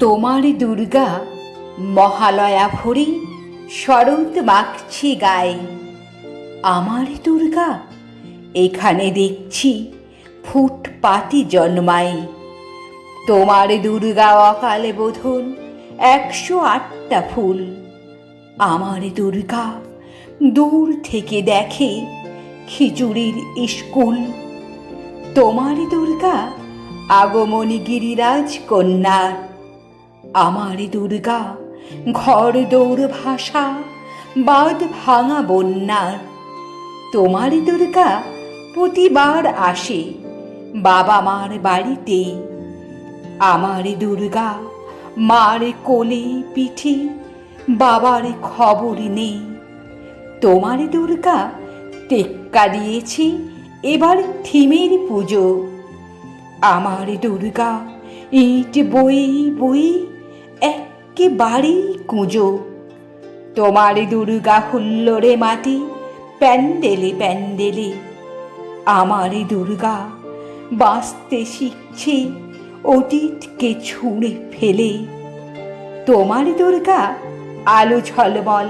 তোমার দুর্গা মহালয়া ভরি শরৎ মাখছি গায়ে। আমার দুর্গা, এখানে দেখছি ফুটপাতি জন্মায়। তোমার দুর্গা অকালে বোধন একশো আটটা ফুল। আমার দুর্গা দূর থেকে দেখে খিচুড়ির স্কুল তোমার দুর্গা আগমনী গিরিরাজ কন্যার। আমার দুর্গা, ঘর দৌড় ভাষা বাদ ভাঙা বন্যার। তোমার দুর্গা প্রতিবার আসে বাবা মার বাড়িতে। আমার দুর্গা মার কোলে পিঠে বাবার খবর নেই। তোমার দুর্গা টেক্কা দিয়েছি এবার থিমের পুজো। আমার দুর্গা ইট বই বই একেবারেই কুঁজো। তোমার দুর্গা হুল্লোড়ে মাটি, প্যান্ডেলে প্যান্ডেলে। আমার দুর্গা বাঁচতে শিখছে, অতীতকে ছুঁড়ে ফেলে। তোমার দুর্গা আলো ঝলমল,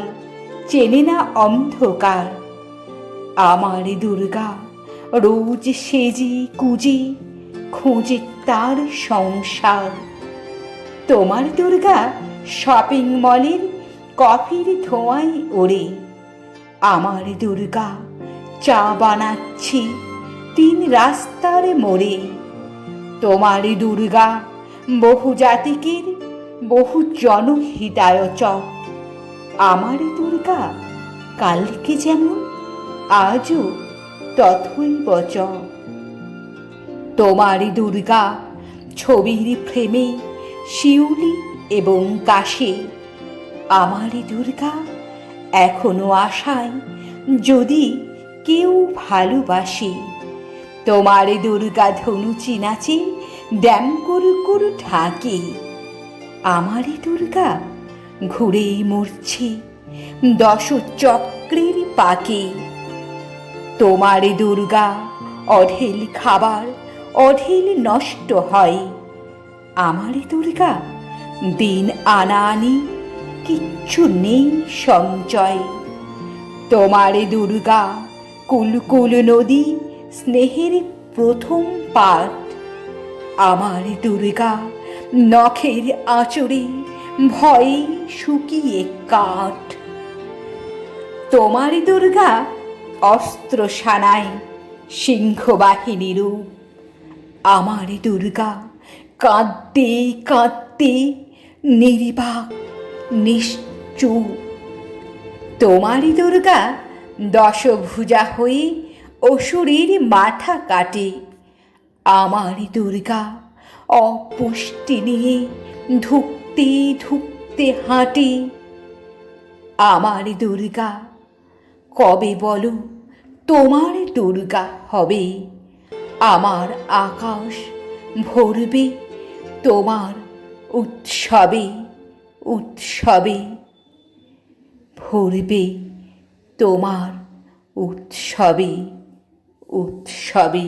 চেনে না অন্ধকার। আমার দুর্গা রোজ সেজে কুজে, খুঁজে তার সংসার। তোমার দুর্গা শপিং মলের কফির ধোঁয়ায় ওড়ে। আমার দুর্গা চা বানাচ্ছি, তিন রাস্তার মোড়ে। তোমার দুর্গা বহু জাতিকের, বহু জনহিতায়চক। আমার দুর্গা, কালকে যেমন, আজও তথই বচ তোমার দুর্গা, ছবির ফ্রেমে শিউলি এবং কাশে। আমার দুর্গা এখনও আশায়, যদি কেউ ভালোবাসে। তোমার দুর্গা ধনুচি নাচে ড্যাম করু করু ঢাকে। আমার দুর্গা ঘুরেই মরছি দশ চক্রের পাকে। তোমার দুর্গা অঢেল খাবার অঢেল নষ্ট হয়। আমার দুর্গা দিন আনা আনি কিচ্ছু নেই সঞ্চয়। তোমার দুর্গা কুলকুল নদী স্নেহের প্রথম পাঠ। আমার দুর্গা নখের আঁচড়ে ভয়ে শুকিয়ে কাঠ। তোমার দুর্গা অস্ত্র সানায় সিংহবাহিনী রূপ। আমার দুর্গা কাঁদতে কাঁদতে নির্বাক নিশ্চুপ। তোমারই দুর্গা দশভুজা হয়ে অসুরের মাথা কাটে। আমার দুর্গা অপুষ্টি নিয়ে ধুকতে ধুকতে হাঁটে। আমার দুর্গা, কবে বলো তোমার দুর্গা হবে? আমার আকাশ ভরবে তোমার উৎসবে উৎসবে ভরবে তোমার উৎসবে উৎসবে।